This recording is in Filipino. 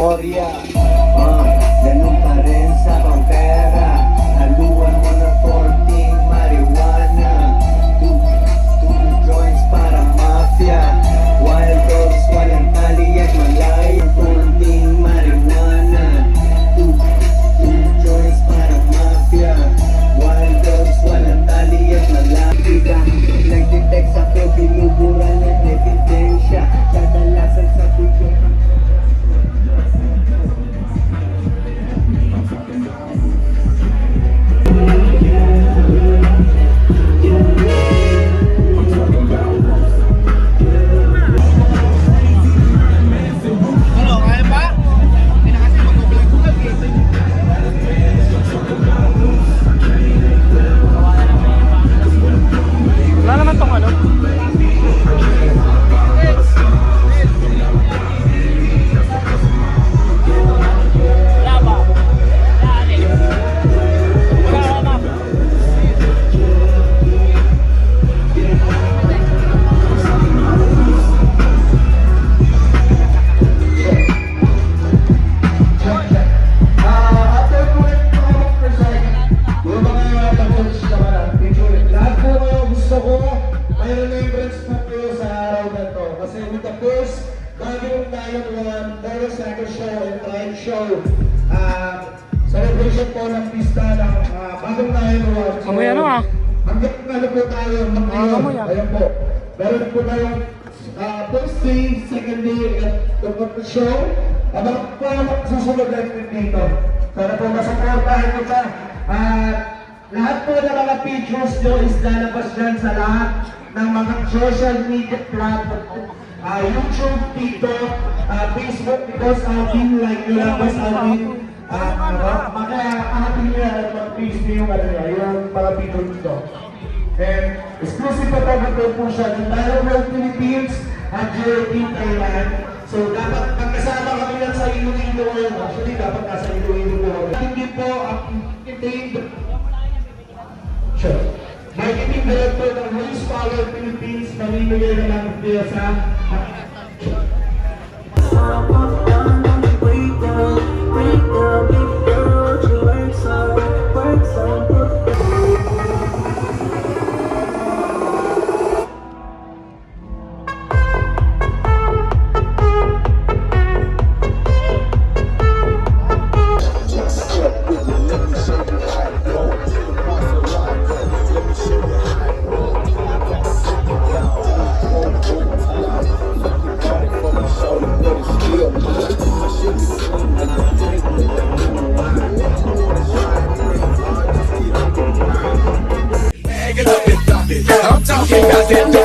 Orya, may remembrance po kayo sa araw na to. Kasi with the first bagong Lion One Motorcycle Show and Ride Show, ah, celebration po ng pista ng ah, bagong Lion One. So, Amoy ano ah? Hanggang ano po tayo, mag Ah. Ayan po. Meron po tayong ah, first day, second day, at the show. Abang po ang susunod natin dito. Sana po masuportahan ko sa at lahat po ng mga pictures nyo is lalabas dyan sa lahat ng mga social media platform. Ah, YouTube, TikTok, ah, Facebook, because like nyo lang, Boss Alvin. Ah, uh, maka-happy nyo yan at mag-face nyo yung ano yung mga pictures nyo. And exclusive photographer po siya ng Tyro World Philippines at JLP Thailand. So dapat magkasama kami lang sa Iloilo ngayon. Actually, dapat nasa Iloilo po kami. Hindi Philippines, mamimigay na lang ng sa siempre acepto